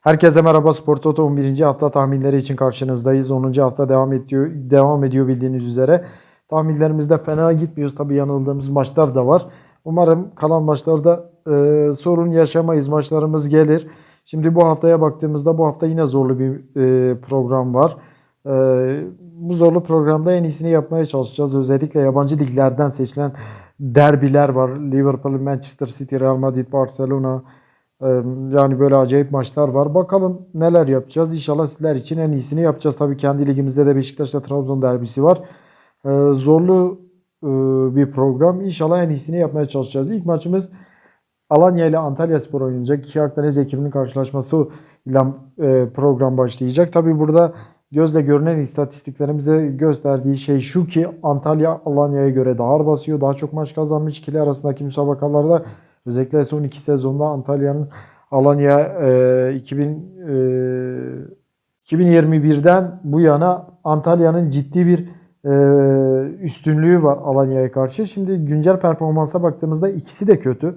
Herkese merhaba Spor Toto 11. hafta tahminleri için karşınızdayız. 10. hafta devam ediyor devam ediyor bildiğiniz üzere. Tahminlerimizde fena gitmiyoruz. Tabii yanıldığımız maçlar da var. Umarım kalan maçlarda e, sorun yaşamayız. Maçlarımız gelir. Şimdi bu haftaya baktığımızda bu hafta yine zorlu bir e, program var. E, bu zorlu programda en iyisini yapmaya çalışacağız. Özellikle yabancı liglerden seçilen derbiler var. Liverpool, Manchester City, Real Madrid, Barcelona, Yani böyle acayip maçlar var. Bakalım neler yapacağız. İnşallah sizler için en iyisini yapacağız. Tabii kendi ligimizde de Beşiktaş'ta Trabzon derbisi var. Zorlu e, bir program. İnşallah en iyisini yapmaya çalışacağız. İlk maçımız Alanya ile Antalya Spor oynayacak. İki Akdeniz ekibinin karşılaşması ile e, program başlayacak. Tabii burada gözle görünen istatistiklerimize gösterdiği şey şu ki Antalya Alanya'ya göre daha ağır basıyor. Daha çok maç kazanmış. İkili arasındaki müsabakalarda Özellikle son iki sezonda Antalya'nın Alanya e, 2000 e, 2021'den bu yana Antalya'nın ciddi bir e, üstünlüğü var Alanya'ya karşı. Şimdi güncel performansa baktığımızda ikisi de kötü.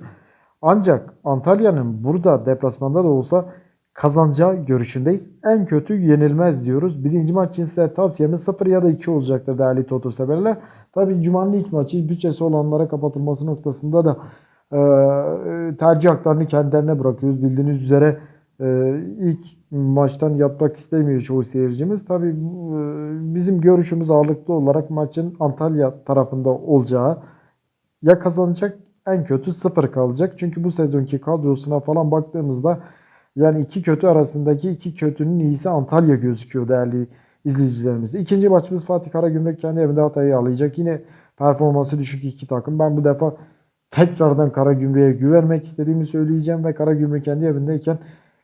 Ancak Antalya'nın burada deplasmanda da olsa kazanacağı görüşündeyiz. En kötü yenilmez diyoruz. Birinci maç için size tavsiyemiz 0 ya da 2 olacaktır değerli Toto severler. Tabii Cuma'nın ilk maçı bütçesi olanlara kapatılması noktasında da tercih haklarını kendilerine bırakıyoruz. Bildiğiniz üzere e, ilk maçtan yatmak istemiyor çoğu seyircimiz. Tabii e, bizim görüşümüz ağırlıklı olarak maçın Antalya tarafında olacağı ya kazanacak en kötü sıfır kalacak. Çünkü bu sezonki kadrosuna falan baktığımızda yani iki kötü arasındaki iki kötünün iyisi Antalya gözüküyor değerli izleyicilerimiz. İkinci maçımız Fatih Karagümrük kendi evinde Hatay'ı ağırlayacak. Yine performansı düşük iki takım. Ben bu defa tekrardan Karagümrük'e güvenmek istediğimi söyleyeceğim ve Karagümrük kendi evindeyken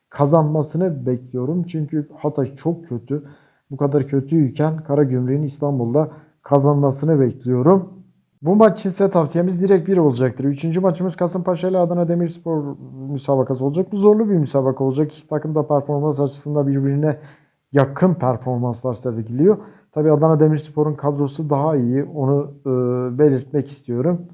kazanmasını bekliyorum. Çünkü Hatay çok kötü. Bu kadar kötüyken Karagümrük'ün İstanbul'da kazanmasını bekliyorum. Bu maç ise tavsiyemiz direkt bir olacaktır. Üçüncü maçımız Kasımpaşa ile Adana Demirspor müsabakası olacak. Bu zorlu bir müsabaka olacak. İki takım da performans açısından birbirine yakın performanslar sergiliyor. Tabii Adana Demirspor'un kadrosu daha iyi. Onu e, belirtmek istiyorum.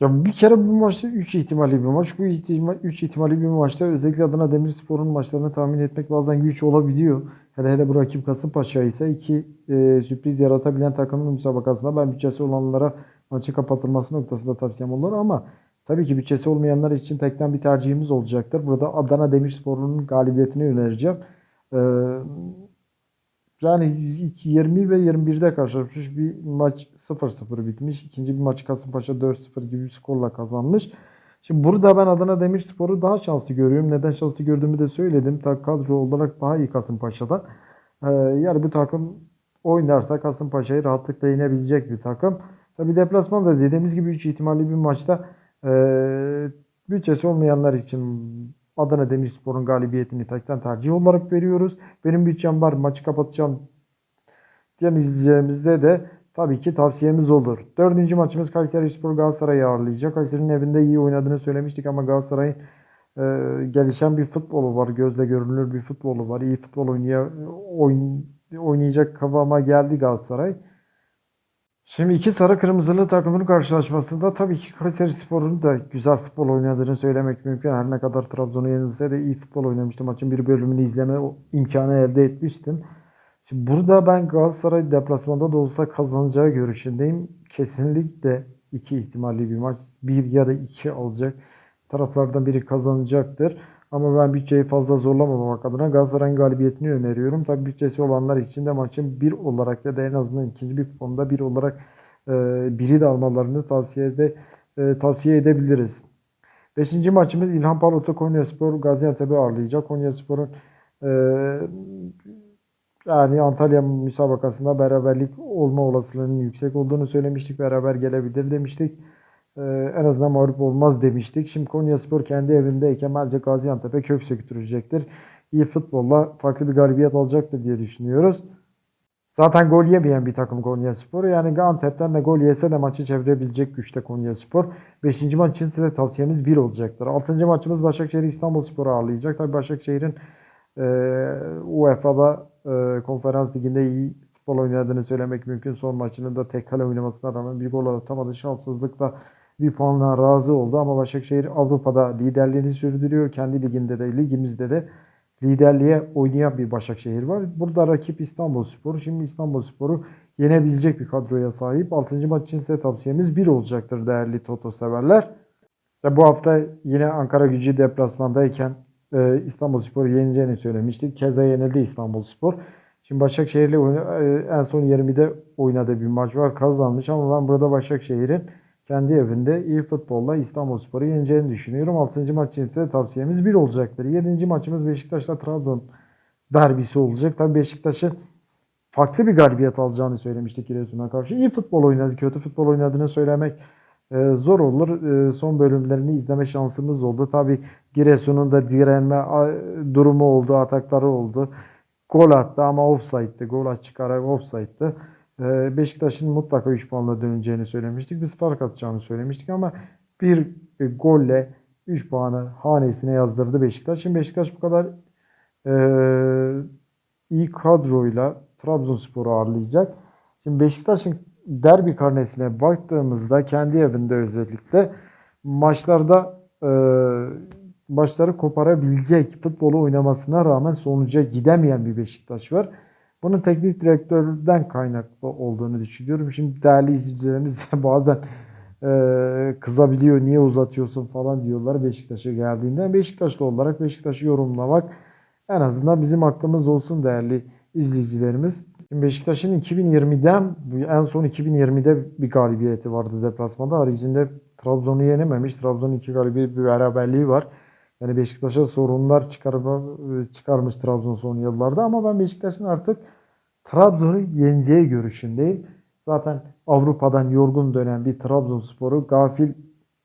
Ya bir kere bu maçta 3 ihtimali bir maç. Bu ihtimal 3 ihtimali bir maçta özellikle Adana Demirspor'un maçlarını tahmin etmek bazen güç olabiliyor. Hele hele bu rakip Kasımpaşa ise iki e, sürpriz yaratabilen takımın müsabakasında ben bütçesi olanlara maçı kapatılması noktasında tavsiyem olur ama tabii ki bütçesi olmayanlar için tekten bir tercihimiz olacaktır. Burada Adana Demirspor'un galibiyetini önereceğim. Ee, yani 20 ve 21'de karşılaşmış bir maç 0-0 bitmiş. İkinci bir maçı Kasımpaşa 4-0 gibi bir skorla kazanmış. Şimdi burada ben Adana Demirspor'u daha şanslı görüyorum. Neden şanslı gördüğümü de söyledim. Ta kadro olarak daha iyi Kasımpaşa'dan. Ee, yani bu takım oynarsa Kasımpaşa'yı rahatlıkla yenebilecek bir takım. Tabi deplasmanda dediğimiz gibi 3 ihtimalli bir maçta e, bütçesi olmayanlar için Adana Demirspor'un galibiyetini tekten tercih olarak veriyoruz. Benim bütçem var maçı kapatacağım diyen izleyicilerimize de tabii ki tavsiyemiz olur. Dördüncü maçımız Kayseri Spor Galatasaray'ı ağırlayacak. Kayseri'nin evinde iyi oynadığını söylemiştik ama Galatasaray'ın e, gelişen bir futbolu var. Gözle görünür bir futbolu var. İyi futbol oynaya, oyn, oynayacak kıvama geldi Galatasaray. Şimdi iki sarı kırmızılı takımın karşılaşmasında tabii ki Kayseri Spor'un da güzel futbol oynadığını söylemek mümkün. Her ne kadar Trabzon'u yenilse de iyi futbol oynamıştı. Maçın bir bölümünü izleme imkanı elde etmiştim. Şimdi burada ben Galatasaray deplasmanda da olsa kazanacağı görüşündeyim. Kesinlikle iki ihtimalli bir maç. Bir ya da iki alacak. Taraflardan biri kazanacaktır. Ama ben bütçeyi fazla zorlamamak adına Galatasaray'ın galibiyetini öneriyorum. Tabii bütçesi olanlar için de maçın bir olarak ya da en azından ikinci bir kuponda bir olarak e, biri de almalarını tavsiye, ede, e, tavsiye edebiliriz. Beşinci maçımız İlhan Palut'u Konyaspor Gaziantep'i ağırlayacak. Konyaspor'un e, yani Antalya müsabakasında beraberlik olma olasılığının yüksek olduğunu söylemiştik. Beraber gelebilir demiştik. Ee, en azından mağlup olmaz demiştik. Şimdi Konyaspor kendi evindeyken bence Gaziantep'e kök söktürecektir. İyi futbolla farklı bir galibiyet alacaktır diye düşünüyoruz. Zaten gol yemeyen bir takım Konyaspor. Yani Antep'ten de gol yese de maçı çevirebilecek güçte Konyaspor. Beşinci maç için size tavsiyemiz bir olacaktır. Altıncı maçımız Başakşehir İstanbul Spor'u ağırlayacak. Tabii Başakşehir'in e, UEFA'da e, konferans liginde iyi futbol oynadığını söylemek mümkün. Son maçının da tek kale oynamasına rağmen bir gol atamadı. Şanssızlıkla bir puanla razı oldu ama Başakşehir Avrupa'da liderliğini sürdürüyor. Kendi liginde de ligimizde de liderliğe oynayan bir Başakşehir var. Burada rakip İstanbulspor. Şimdi İstanbulspor'u yenebilecek bir kadroya sahip. 6. maç için size tavsiyemiz 1 olacaktır değerli Toto severler. Ya bu hafta yine Ankara gücü deplasmandayken e, İstanbulspor'u yeneceğini söylemiştik. Keza yenildi İstanbulspor. Şimdi Başakşehir'le e, en son 20'de oynadığı bir maç var. Kazanmış ama ben burada Başakşehir'in kendi evinde iyi futbolla İstanbulspor'u yeneceğini düşünüyorum. 6. maç için ise tavsiyemiz 1 olacaktır. 7. maçımız Beşiktaş'la Trabzon derbisi olacak. Tabii Beşiktaş'ın farklı bir galibiyet alacağını söylemiştik Giresun'a karşı. İyi futbol oynadı, kötü futbol oynadığını söylemek e, zor olur. E, son bölümlerini izleme şansımız oldu. Tabii Giresun'un da direnme durumu oldu, atakları oldu. Gol attı ama offside'dı. Gol at çıkarak offside'dı. E, Beşiktaş'ın mutlaka 3 puanla döneceğini söylemiştik. Biz fark atacağını söylemiştik ama bir e, golle 3 puanı hanesine yazdırdı Beşiktaş. Şimdi Beşiktaş bu kadar e, iyi kadroyla Trabzonspor'u ağırlayacak. Şimdi Beşiktaş'ın derbi karnesine baktığımızda kendi evinde özellikle maçlarda e, maçları koparabilecek futbolu oynamasına rağmen sonuca gidemeyen bir Beşiktaş var. Bunun teknik direktörden kaynaklı olduğunu düşünüyorum. Şimdi değerli izleyicilerimiz bazen e, kızabiliyor niye uzatıyorsun falan diyorlar Beşiktaş'a geldiğinde. Beşiktaşlı olarak Beşiktaş'ı yorumlamak en azından bizim hakkımız olsun değerli izleyicilerimiz. Şimdi Beşiktaş'ın 2020'den en son 2020'de bir galibiyeti vardı deplasmanda. Haricinde Trabzon'u yenememiş. Trabzon'un iki galibiyet bir beraberliği var. Yani Beşiktaş'a sorunlar çıkarma, çıkarmış Trabzon son yıllarda ama ben Beşiktaş'ın artık Trabzon'u yeneceği görüşündeyim. Zaten Avrupa'dan yorgun dönen bir Trabzonspor'u gafil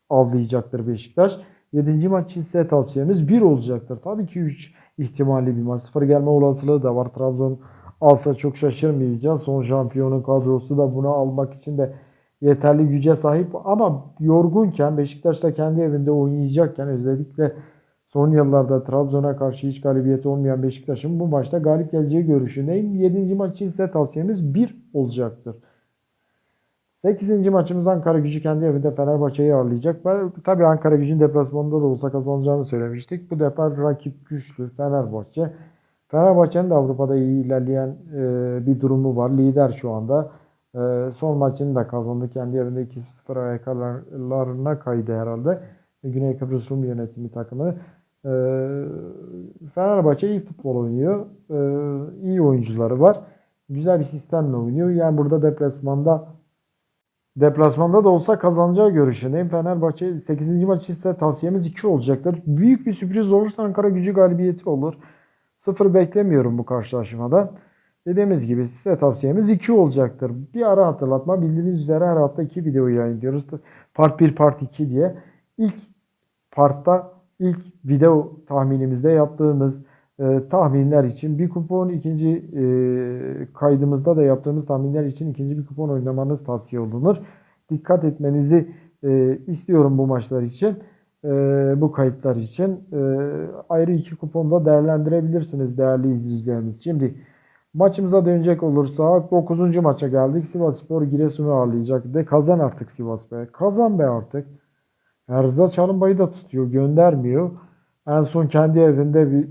avlayacaktır Beşiktaş. 7. maç ise tavsiyemiz 1 olacaktır. Tabii ki 3 ihtimalli bir maç. 0 gelme olasılığı da var. Trabzon alsa çok şaşırmayacağız. Son şampiyonun kadrosu da bunu almak için de yeterli güce sahip. Ama yorgunken Beşiktaş da kendi evinde oynayacakken özellikle son yıllarda Trabzon'a karşı hiç galibiyeti olmayan Beşiktaş'ın bu maçta galip geleceği görüşündeyim. 7. maç için ise tavsiyemiz 1 olacaktır. 8. maçımız Ankara gücü kendi evinde Fenerbahçe'yi ağırlayacak. Ben, tabii Ankara gücün deplasmanında da olsa kazanacağını söylemiştik. Bu defa rakip güçlü Fenerbahçe. Fenerbahçe'nin de Avrupa'da iyi ilerleyen e, bir durumu var. Lider şu anda. E, son maçını da kazandı. Kendi evinde 2-0 ayaklarına kaydı herhalde. Güney Kıbrıs Rum yönetimi takımı. E, Fenerbahçe iyi futbol oynuyor. E, iyi oyuncuları var. Güzel bir sistemle oynuyor. Yani burada deplasmanda Deplasmanda da olsa kazanacağı görüşündeyim. Fenerbahçe 8. maç ise tavsiyemiz 2 olacaktır. Büyük bir sürpriz olursa Ankara gücü galibiyeti olur. 0 beklemiyorum bu karşılaşmada. Dediğimiz gibi size tavsiyemiz 2 olacaktır. Bir ara hatırlatma. Bildiğiniz üzere her hafta 2 video yayınlıyoruz. Part 1, Part 2 diye. İlk partta ilk video tahminimizde yaptığımız e, tahminler için bir kupon, ikinci e, kaydımızda da yaptığımız tahminler için ikinci bir kupon oynamanız tavsiye olunur. Dikkat etmenizi e, istiyorum bu maçlar için. E, bu kayıtlar için. E, ayrı iki kuponda değerlendirebilirsiniz değerli izleyicilerimiz. Şimdi maçımıza dönecek olursak 9. maça geldik. Sivas Spor Giresun'u ağırlayacak. De kazan artık Sivas be. Kazan be artık. Rıza Çalınbay'ı da tutuyor. Göndermiyor. En son kendi evinde bir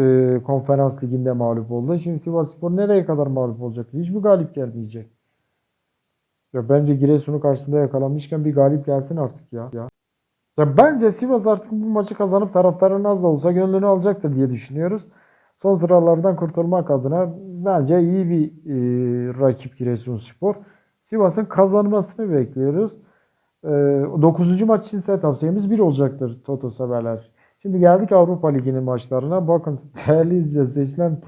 e, konferans liginde mağlup oldu. Şimdi Sivasspor nereye kadar mağlup olacak? Hiç mi galip gelmeyecek? Ya bence Giresun'u karşısında yakalanmışken bir galip gelsin artık ya. ya. Ya bence Sivas artık bu maçı kazanıp taraftarın az da olsa gönlünü alacaktır diye düşünüyoruz. Son sıralardan kurtulmak adına bence iyi bir e, rakip Giresunspor. Sivas'ın kazanmasını bekliyoruz. E, 9. maç için ise tavsiyemiz 1 olacaktır Toto severler. Şimdi geldik Avrupa Ligi'nin maçlarına. Bakın değerli izleyiciler seçilen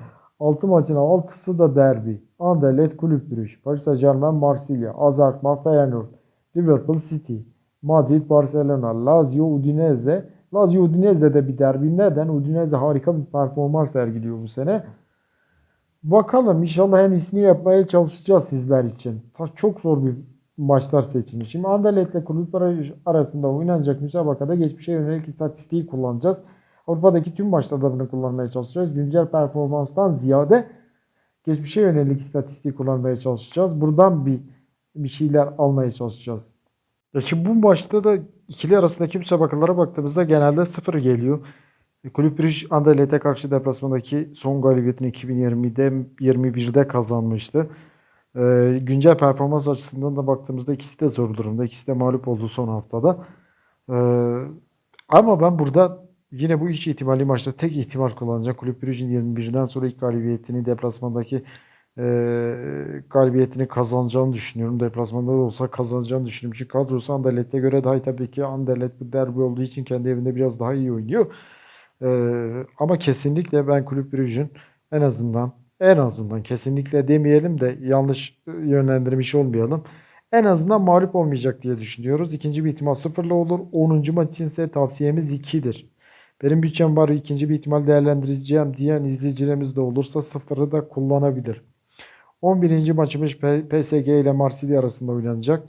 6 maçın 6'sı da derbi. Anderlecht Kulüp Brüj, Paris Saint Germain Marsilya, AZ Alkmaar Feyenoord, Liverpool City, Madrid Barcelona, Lazio Udinese. Lazio Udinese de bir derbi. Neden? Udinese harika bir performans sergiliyor bu sene. Bakalım inşallah en iyisini yapmaya çalışacağız sizler için. Ta çok zor bir maçlar seçilmiş. Şimdi Anderlecht ile kulüpler arasında oynanacak müsabakada geçmişe yönelik istatistiği kullanacağız. Avrupa'daki tüm maçlarda bunu kullanmaya çalışacağız. Güncel performanstan ziyade geçmişe yönelik istatistiği kullanmaya çalışacağız. Buradan bir bir şeyler almaya çalışacağız. Ya şimdi bu maçta da ikili arasındaki müsabakalara baktığımızda genelde sıfır geliyor. Kulüp Brugge Anderlecht'e karşı deplasmandaki son galibiyetini 2020'de 21'de kazanmıştı. Ee, güncel performans açısından da baktığımızda ikisi de zor durumda. İkisi de mağlup oldu son haftada. Ee, ama ben burada yine bu iç ihtimali maçta tek ihtimal kullanacak. Kulüp Brugge'in 21'den sonra ilk galibiyetini deplasmandaki e, galibiyetini kazanacağını düşünüyorum. Deplasmanda da olsa kazanacağını düşünüyorum. Çünkü kadrosu Anderlecht'e göre daha iyi. Tabii ki Anderlecht bu derbi olduğu için kendi evinde biraz daha iyi oynuyor. Ee, ama kesinlikle ben Kulüp Brugge'ün en azından en azından kesinlikle demeyelim de yanlış yönlendirmiş olmayalım. En azından mağlup olmayacak diye düşünüyoruz. İkinci bir ihtimal sıfırla olur. 10. maç için ise tavsiyemiz 2'dir. Benim bütçem var ikinci bir ihtimal değerlendireceğim diyen izleyicilerimiz de olursa sıfırı da kullanabilir. 11. maçımız PSG ile Marsilya arasında oynanacak.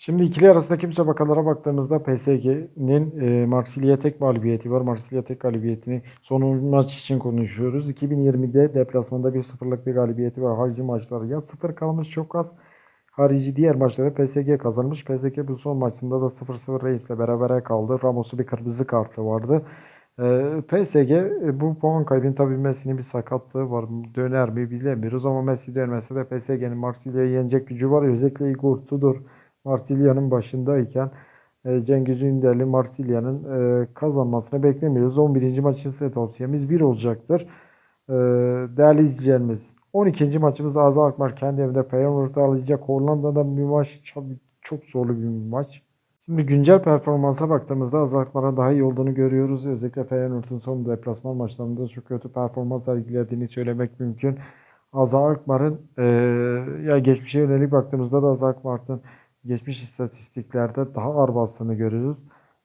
Şimdi ikili arasındaki müsabakalara baktığımızda PSG'nin e, Marsilya'ya tek mağlubiyeti var. Marsilya tek galibiyetini son maç için konuşuyoruz. 2020'de deplasmanda 1-0'lık bir galibiyeti var. Harici maçları ya 0 kalmış çok az. Harici diğer maçları PSG kazanmış. PSG bu son maçında da 0-0 Reif'le berabere kaldı. Ramos'u bir kırmızı kartı vardı. Ee, PSG e, bu puan kaybının tabii Messi'nin bir sakatlığı var. Döner mi bilemiyoruz ama Messi dönmese de PSG'nin Marsilya'yı yenecek gücü var. Özellikle Igor Tudor Marsilya'nın başındayken e, Cengiz Ünder'li Marsilya'nın e, kazanmasını beklemiyoruz. 11. maçın size tavsiyemiz 1 olacaktır. E, değerli izleyicilerimiz 12. maçımız Azal Akmar kendi evinde Feyenoord'u alacak. Hollanda'da bir maç çok zorlu bir maç. Şimdi güncel performansa baktığımızda Azal Akmar'ın daha iyi olduğunu görüyoruz. Özellikle Feyenoord'un son deplasman maçlarında çok kötü performans sergilediğini söylemek mümkün. Azal Akmar'ın e, ya geçmişe yönelik baktığımızda da Azal Akmar'ın geçmiş istatistiklerde daha ağır bastığını görüyoruz.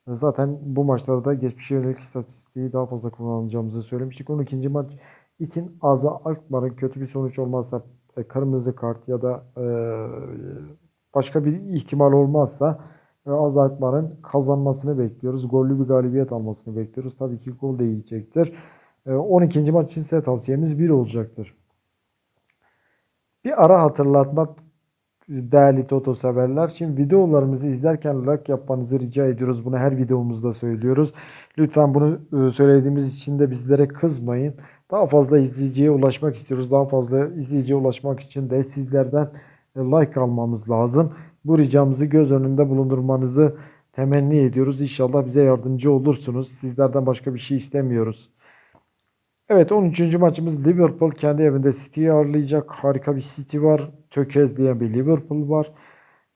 Zaten bu maçlarda geçmişe yönelik istatistiği daha fazla kullanacağımızı söylemiştik. 12. maç için Aza Alkmaar'ın kötü bir sonuç olmazsa e, kırmızı kart ya da e, başka bir ihtimal olmazsa e, Aza Alkmaar'ın kazanmasını bekliyoruz. Gollü bir galibiyet almasını bekliyoruz. Tabii ki gol de yiyecektir. E, 12. maç için ise tavsiyemiz 1 olacaktır. Bir ara hatırlatmak değerli Toto severler. Şimdi videolarımızı izlerken like yapmanızı rica ediyoruz. Bunu her videomuzda söylüyoruz. Lütfen bunu e, söylediğimiz için de bizlere kızmayın. Daha fazla izleyiciye ulaşmak istiyoruz. Daha fazla izleyiciye ulaşmak için de sizlerden e, like almamız lazım. Bu ricamızı göz önünde bulundurmanızı temenni ediyoruz. İnşallah bize yardımcı olursunuz. Sizlerden başka bir şey istemiyoruz. Evet 13. maçımız Liverpool kendi evinde City'yi ağırlayacak. Harika bir City var. Tökezleyen bir Liverpool var.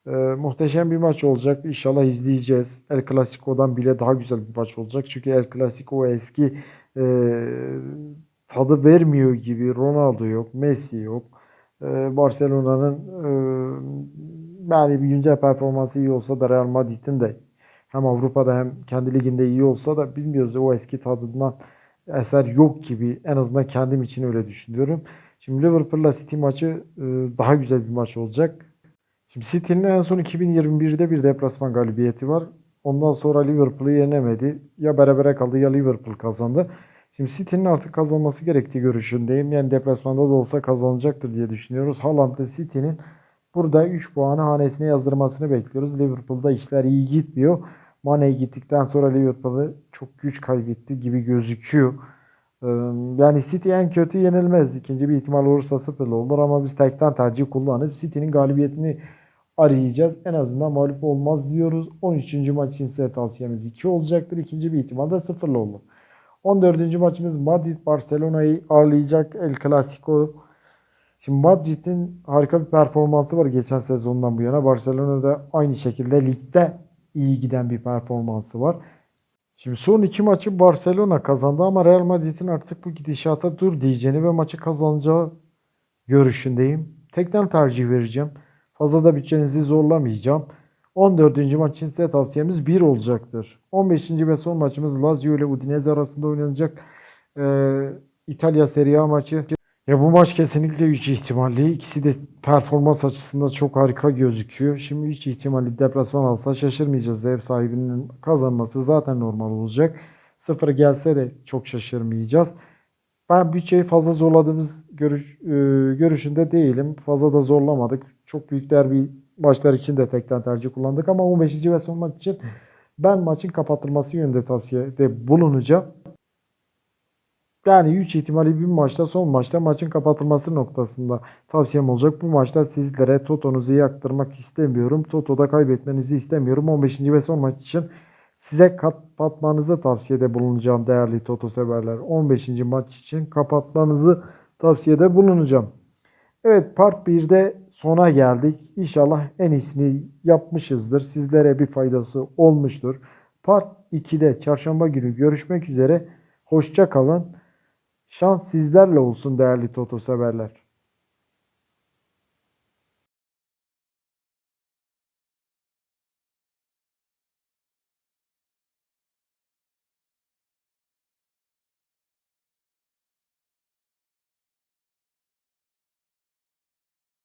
Ee, muhteşem bir maç olacak. İnşallah izleyeceğiz. El Clasico'dan bile daha güzel bir maç olacak. Çünkü El Clasico eski e, tadı vermiyor gibi. Ronaldo yok, Messi yok. Ee, Barcelona'nın e, yani bir güncel performansı iyi olsa da Real Madrid'in de hem Avrupa'da hem kendi liginde iyi olsa da bilmiyoruz o eski tadından eser yok gibi. En azından kendim için öyle düşünüyorum. Şimdi Liverpool'la City maçı e, daha güzel bir maç olacak. Şimdi City'nin en son 2021'de bir deplasman galibiyeti var. Ondan sonra Liverpool'u yenemedi. Ya berabere kaldı ya Liverpool kazandı. Şimdi City'nin artık kazanması gerektiği görüşündeyim. Yani deplasmanda da olsa kazanacaktır diye düşünüyoruz. Haaland'la City'nin burada 3 puanı hanesine yazdırmasını bekliyoruz. Liverpool'da işler iyi gitmiyor. Mane gittikten sonra Liverpool'u çok güç kaybetti gibi gözüküyor. Ee, Yani City en kötü yenilmez. İkinci bir ihtimal olursa sıfırlı olur ama biz tekten tercih kullanıp City'nin galibiyetini arayacağız. En azından mağlup olmaz diyoruz. 13. maç için size tavsiyemiz 2 olacaktır. İkinci bir ihtimal de sıfırlı olur. 14. maçımız Madrid Barcelona'yı ağırlayacak El Clasico. Şimdi Madrid'in harika bir performansı var geçen sezondan bu yana. Barcelona'da aynı şekilde ligde iyi giden bir performansı var. Şimdi son iki maçı Barcelona kazandı ama Real Madrid'in artık bu gidişata dur diyeceğini ve maçı kazanacağı görüşündeyim. Tekten tercih vereceğim. Fazla da bütçenizi zorlamayacağım. 14. maç için size tavsiyemiz 1 olacaktır. 15. ve son maçımız Lazio ile Udinese arasında oynanacak ee, İtalya Serie A maçı. Ya bu maç kesinlikle 3 ihtimalli. İkisi de performans açısından çok harika gözüküyor. Şimdi 3 ihtimalli deplasman alsa şaşırmayacağız. Ev sahibinin kazanması zaten normal olacak. Sıfır gelse de çok şaşırmayacağız. Ben bütçeyi fazla zorladığımız görüş, e, görüşünde değilim. Fazla da zorlamadık. Çok büyük derbi maçlar için de tekten tercih kullandık ama 15. ve son maç için ben maçın kapatılması yönünde tavsiyede bulunacağım. Yani 3 ihtimali bir maçta son maçta maçın kapatılması noktasında tavsiyem olacak. Bu maçta sizlere Toto'nuzu yaktırmak istemiyorum. Toto'da kaybetmenizi istemiyorum. 15. ve son maç için size kapatmanızı tavsiyede bulunacağım değerli Toto severler. 15. maç için kapatmanızı tavsiyede bulunacağım. Evet part 1'de sona geldik. İnşallah en iyisini yapmışızdır. Sizlere bir faydası olmuştur. Part 2'de çarşamba günü görüşmek üzere. Hoşça kalın. Şans sizlerle olsun değerli Toto severler.